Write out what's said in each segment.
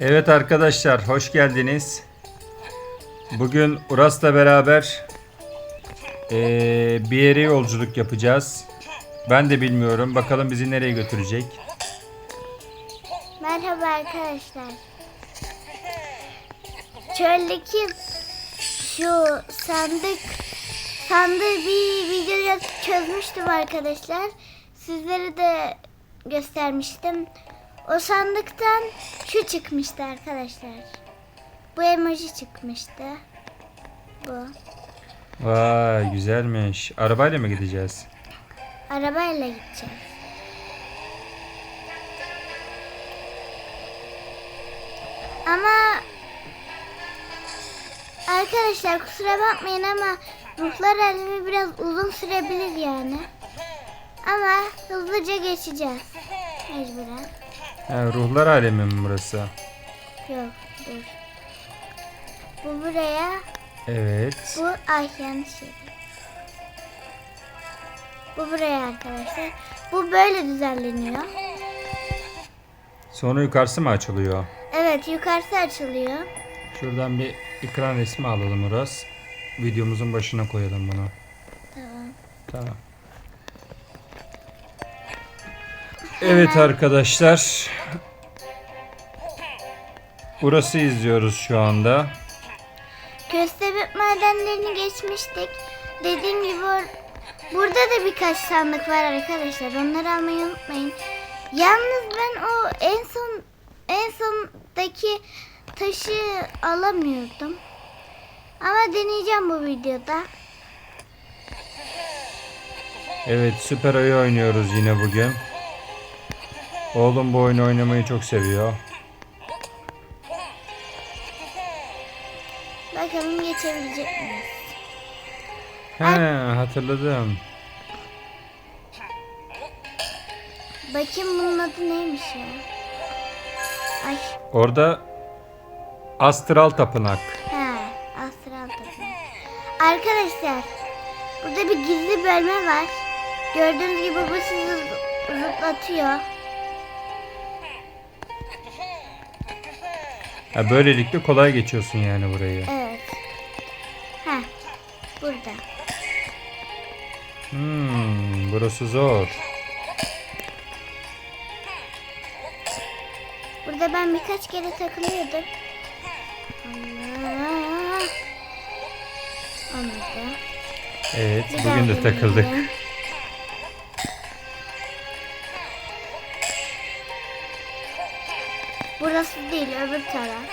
Evet arkadaşlar hoş geldiniz. Bugün Uras'la beraber eee, bir yere yolculuk yapacağız. Ben de bilmiyorum. Bakalım bizi nereye götürecek. Merhaba arkadaşlar. Çöldeki şu sandık sandığı bir videoda çözmüştüm arkadaşlar. Sizlere de göstermiştim. O sandıktan şu çıkmıştı arkadaşlar. Bu emoji çıkmıştı. Bu. Vay güzelmiş. Arabayla mı gideceğiz? Arabayla gideceğiz. Ama arkadaşlar kusura bakmayın ama ruhlar alemi biraz uzun sürebilir yani. Ama hızlıca geçeceğiz. Mecburen. Ha, ruhlar alemi mi burası? Yok dur. Bu buraya, Evet. bu ay yanlış yere. Bu buraya arkadaşlar. Bu böyle düzenleniyor. Sonra yukarısı mı açılıyor? Evet yukarısı açılıyor. Şuradan bir ekran resmi alalım Uras. Videomuzun başına koyalım bunu. Tamam. Tamam. Evet arkadaşlar. Burası izliyoruz şu anda. Köstebek madenlerini geçmiştik. Dediğim gibi burada da birkaç sandık var arkadaşlar. Onları almayı unutmayın. Yalnız ben o en son en sondaki taşı alamıyordum. Ama deneyeceğim bu videoda. Evet Süper Ayı oynuyoruz yine bugün. Oğlum bu oyunu oynamayı çok seviyor. Bakalım geçebilecek miyiz? He hatırladım. Bakayım bunun adı neymiş ya? Ay, Orada Astral Tapınak. he, astral tapınak. Arkadaşlar, burada bir gizli bölme var. Gördüğünüz gibi bu sizi zı- zıplatıyor. Ha, böylelikle kolay geçiyorsun yani burayı. Evet. Ha, burada. Hmm, burası zor. Burada ben birkaç kere takılıyordum. Allah. Olmadı. Evet Bir daha bugün de takıldık. deneyelim. Burası değil, öbür taraf.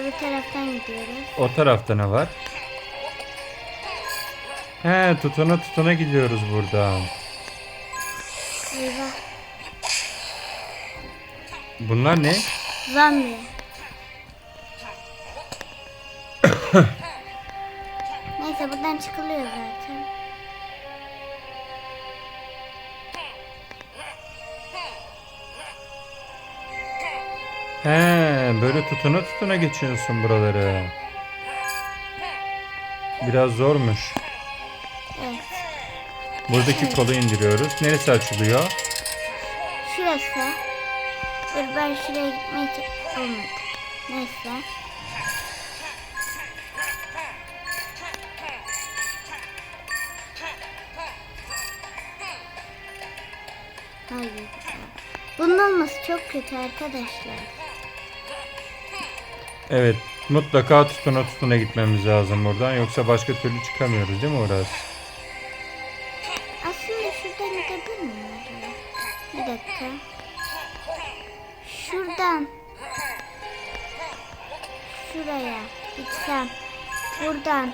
Öbür taraftan gidiyoruz. O tarafta ne var? He tutuna tutuna gidiyoruz buradan. Eyvah. Bunlar ne? Zombi. Neyse buradan çıkılıyor zaten. He böyle tutuna tutuna geçiyorsun buraları. Biraz zormuş. Evet. Buradaki kolu indiriyoruz. Neresi açılıyor? Şurası. Dur ben şuraya gitmeye olmadı. Neyse. Hayır. Bunun olması çok kötü arkadaşlar. Evet mutlaka tutuna tutuna gitmemiz lazım buradan. Yoksa başka türlü çıkamıyoruz değil mi Uras? Aslında şuradan gidebilir miyim? Bir dakika. Şuradan. Şuraya gitsem. Buradan.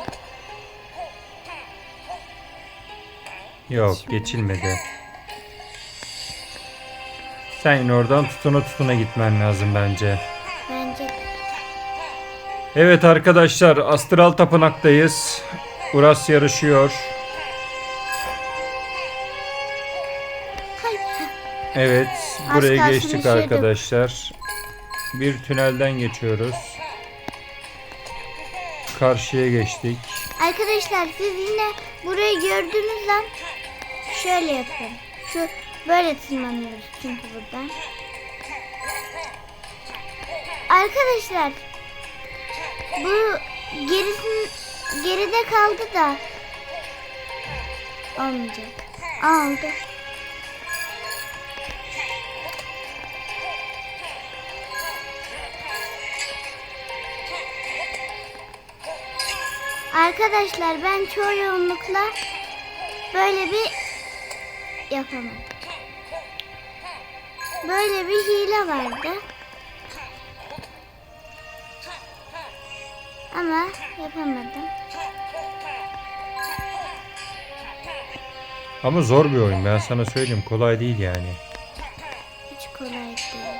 Yok geçilmedi. Sen yine oradan tutuna tutuna gitmen lazım. Bence Evet arkadaşlar Astral Tapınak'tayız. Uras yarışıyor. Evet buraya geçtik düşüyorduk. arkadaşlar. Bir tünelden geçiyoruz. Karşıya geçtik. Arkadaşlar siz yine burayı gördüğünüz an şöyle yapın. Şu böyle tırmanıyoruz çünkü buradan. arkadaşlar bu gerisin geride kaldı da olmayacak. Aa, oldu. Arkadaşlar ben çoğu yoğunlukla böyle bir yapamadım. Böyle bir hile vardı. Ama yapamadım. Ama zor bir oyun ben sana söyleyeyim kolay değil yani. Hiç kolay değil.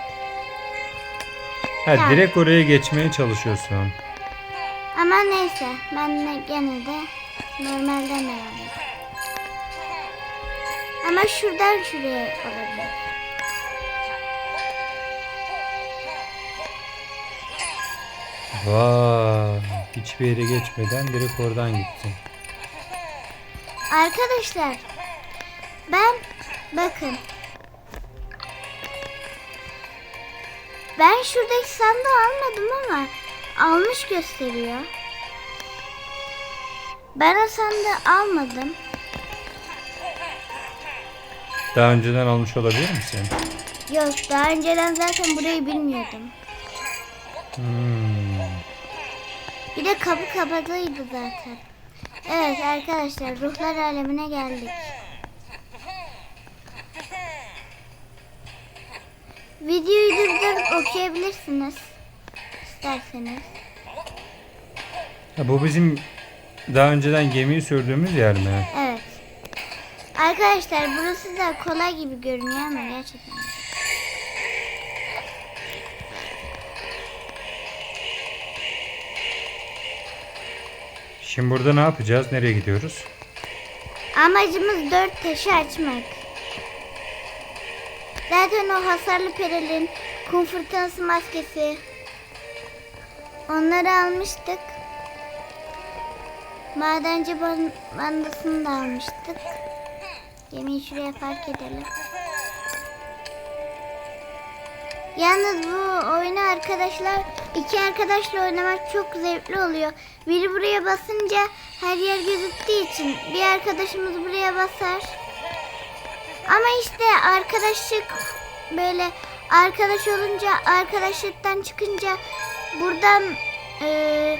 Ha Yani. direkt oraya geçmeye çalışıyorsun. Ama neyse ben de gene de normalden edeyim. Ama şuradan şuraya olabilir. Vay hiçbir yere geçmeden direkt oradan gittin. Arkadaşlar ben bakın ben şuradaki sandığı almadım ama almış gösteriyor. Ben o sandığı almadım. Daha önceden almış olabilir misin? Yok daha önceden zaten burayı bilmiyordum. Hmm. De kapı kapalıydı zaten. Evet arkadaşlar ruhlar alemine geldik. Videoyu durdurup okuyabilirsiniz. isterseniz. Ha, bu bizim daha önceden gemiyi sürdüğümüz yer mi? Evet. Arkadaşlar burası da kolay gibi görünüyor ama gerçekten. Şimdi burada ne yapacağız? Nereye gidiyoruz? Amacımız dört taşı açmak. Zaten o hasarlı perelin, kum fırtınası maskesi. Onları almıştık. Madenci ban- bandasını da almıştık. Gemiyi şuraya park edelim. Yalnız bu oyunu arkadaşlar iki arkadaşla oynamak çok zevkli oluyor. Biri buraya basınca her yer gözüktüğü için bir arkadaşımız buraya basar. Ama işte arkadaşlık böyle arkadaş olunca arkadaşlıktan çıkınca buradan eee,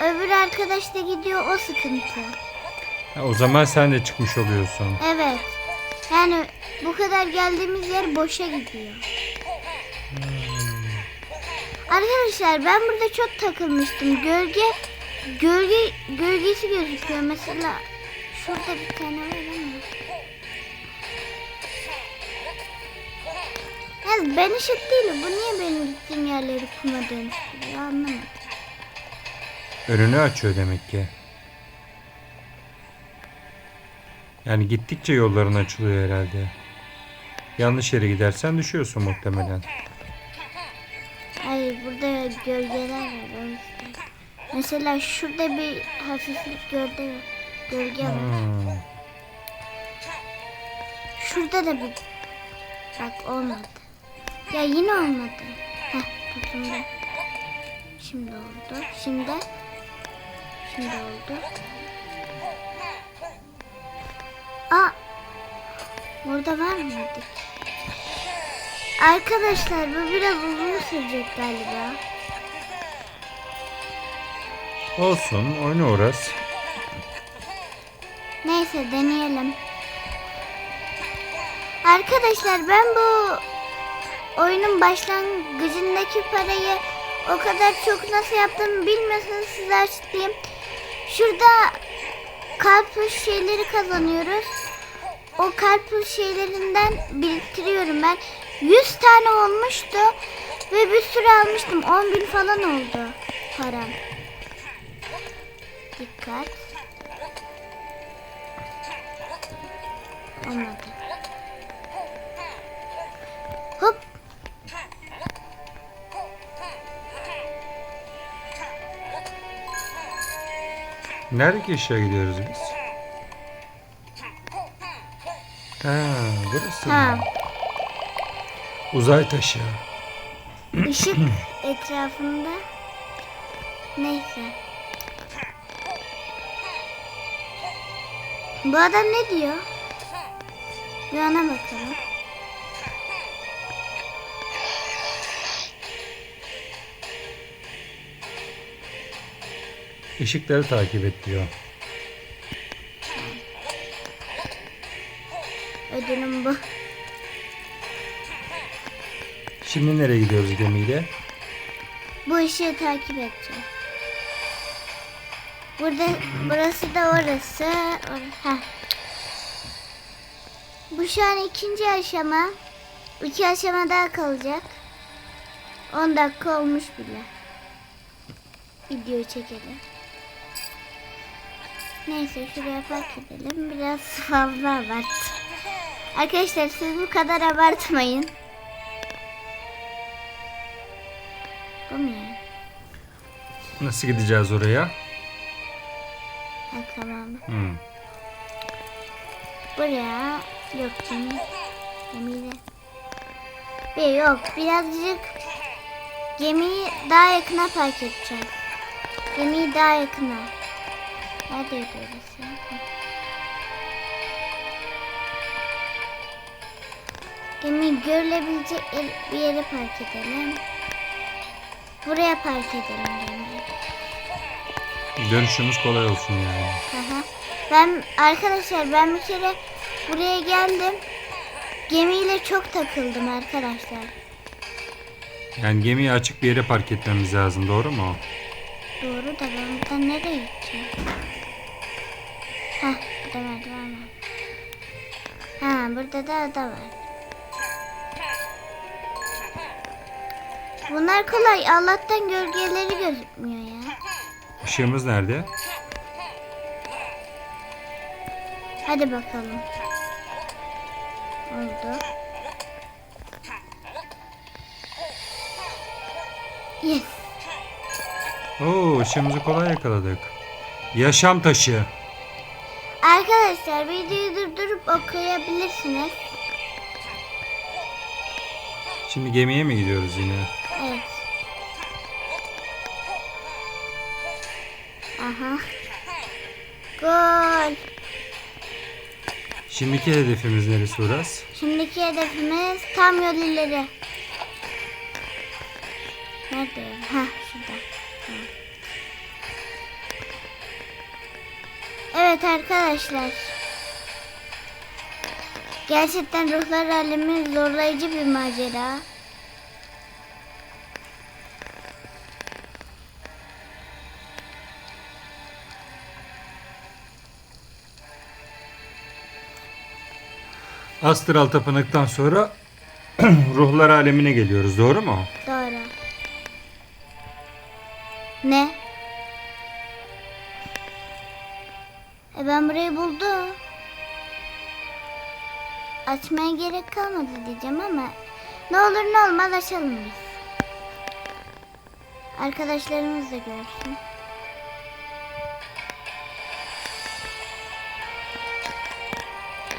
öbür arkadaş da gidiyor o sıkıntı. O zaman sen de çıkmış oluyorsun. Evet. Yani bu kadar geldiğimiz yer boşa gidiyor. Arkadaşlar ben burada çok takılmıştım. Gölge gölge gölgesi gözüküyor mesela. Şurada bir tane var ama. Yalnız ben ışık değilim. Bu niye benim gittiğim yerleri kuma dönüştürüyor anlamadım. Önünü açıyor demek ki. Yani gittikçe yolların açılıyor herhalde. Yanlış yere gidersen düşüyorsun muhtemelen. Gölgeler var. Mesela şurada bir hafiflik gölge, gölge var. Şurada da bir bak olmadı. Ya yine olmadı. Heh tutundu. Şimdi oldu. Şimdi şimdi oldu. Aa burada var mıydı? Arkadaşlar bu biraz uzun sürecek galiba. Olsun oyna uğraş. Neyse deneyelim. Arkadaşlar ben bu oyunun başlangıcındaki parayı o kadar çok nasıl yaptığımı bilmiyorsanız size açıklayayım. Şurada karpuz şeyleri kazanıyoruz. O karpuz şeylerinden biriktiriyorum ben. 100 tane olmuştu ve bir sürü almıştım. 10 bin falan oldu param. Dikkat. Olmadı. Hop. Nerede aşağı gidiyoruz biz? Ha, burası Ha. mı? Uzay taşı. ışık etrafında. Neyse. Bu adam ne diyor? Bir ona bakalım. Işıkları takip et diyor. Ödülüm bu. Şimdi nereye gidiyoruz gemiyle? Bu ışığı takip edeceğim. Burada, burası da orası. Or Heh. Bu şu an ikinci aşama. İki aşama daha kalacak. 10 dakika olmuş bile. Videoyu çekelim. Neyse şuraya park edelim. Biraz fazla abart. Arkadaşlar siz bu kadar abartmayın. Bu mu ya? Nasıl gideceğiz oraya? Tamam. Hmm. Buraya yok gemi. Gemiyle. Bir yok birazcık gemiyi daha yakına park edeceğim. Gemiyi daha yakına. Neredeydi orası? Gemiyi görülebilecek bir yere park edelim. Buraya park edelim gemiyi. Dönüşümüz kolay olsun yani. Aha. Ben arkadaşlar ben bir kere buraya geldim. Gemiyle çok takıldım arkadaşlar. Yani gemiyi açık bir yere park etmemiz lazım doğru mu? Doğru da ben buradan nereye gideceğim? Heh burada merdiven var. Ha burada da ada var. Bunlar kolay. Allah'tan gölgeleri gözükmüyor. Işığımız nerede? Hadi bakalım. Oldu. Yes. Oo ışığımızı kolay yakaladık. Yaşam taşı. Arkadaşlar videoyu durdurup okuyabilirsiniz. Şimdi gemiye mi gidiyoruz yine? Evet. Aha. Gol. Şimdiki hedefimiz neresi Uras? Şimdiki hedefimiz tam yol ileri. Nerede? Ha şurada. Evet arkadaşlar. Gerçekten ruhlar alemi zorlayıcı bir macera. Astral tapınaktan sonra ruhlar alemine geliyoruz doğru mu? Doğru. Ne? E ben burayı buldum. Açmaya gerek kalmadı diyeceğim ama ne olur ne olmaz açalım biz. Arkadaşlarımız da görsün.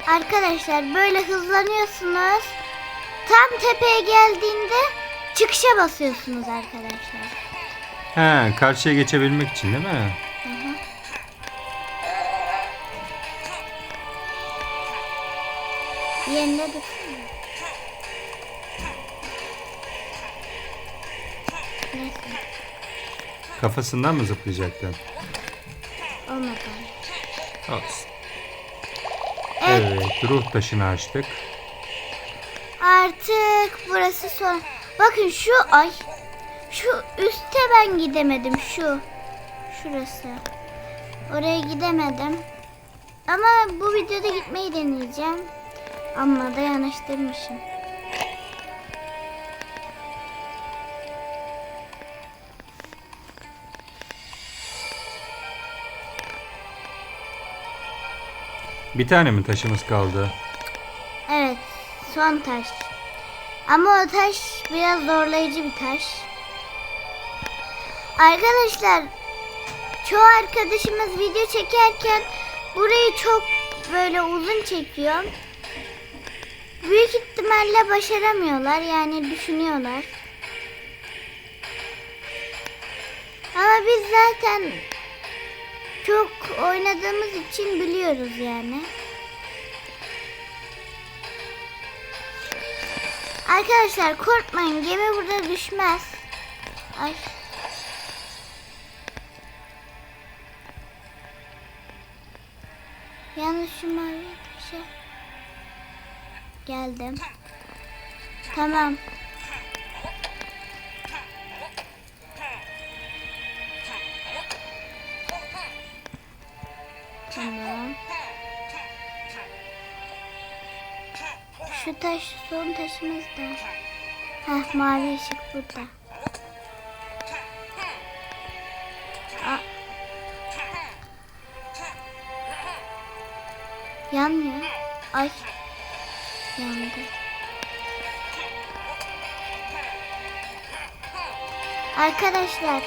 Arkadaşlar böyle hızlanıyorsunuz. Tam tepeye geldiğinde çıkışa basıyorsunuz arkadaşlar. He karşıya geçebilmek için değil mi? Hı hı. Dursana. Neyse Kafasından mı zıplayacaktın? olmadı. Olsun. Ruh taşını açtık. Artık burası son. Bakın şu ay. Şu üste ben gidemedim şu. Şurası. Oraya gidemedim. Ama bu videoda gitmeyi deneyeceğim. Ama da yanaştırmışım. Bir tane mi taşımız kaldı? Evet. Son taş. Ama o taş biraz zorlayıcı bir taş. Arkadaşlar çoğu arkadaşımız video çekerken burayı çok böyle uzun çekiyor. Büyük ihtimalle başaramıyorlar yani düşünüyorlar. Ama biz zaten çok oynadığımız için biliyoruz yani. Arkadaşlar korkmayın gemi burada düşmez. Ay. Şu mavi bir şey. Geldim. Tamam. Taş son taşımız da. Heh mavi ışık burada. Yanmıyor. Ay. Yandı. Arkadaşlar.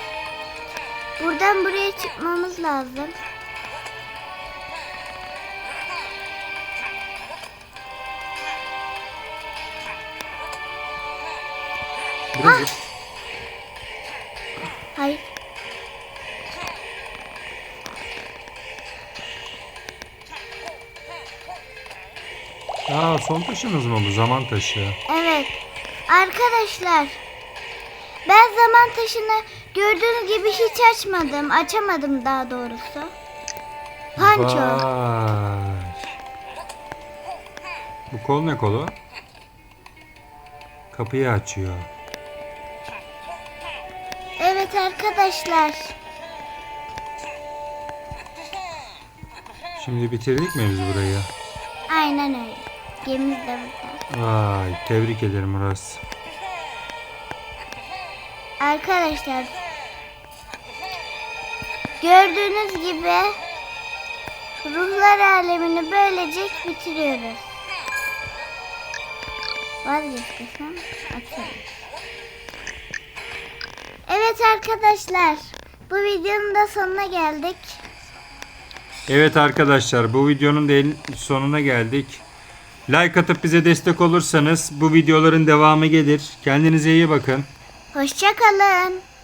Buradan buraya çıkmamız lazım. Burası. Hayır. Aa son taşınız mı bu? Zaman taşı. Evet. Arkadaşlar. Ben zaman taşını gördüğünüz gibi hiç açmadım. Açamadım daha doğrusu. Panço. Vay. Bu kol ne kolu? Kapıyı açıyor. Evet arkadaşlar. Şimdi bitirdik mi biz burayı? Aynen öyle. Gemimiz de burada. Vay tebrik ederim Uras. Arkadaşlar. Gördüğünüz gibi ruhlar alemini böylece bitiriyoruz. Vazgeçtiysem açalım. Evet arkadaşlar. Bu videonun da sonuna geldik. Evet arkadaşlar bu videonun da en- sonuna geldik. Like atıp bize destek olursanız bu videoların devamı gelir. Kendinize iyi bakın. Hoşçakalın.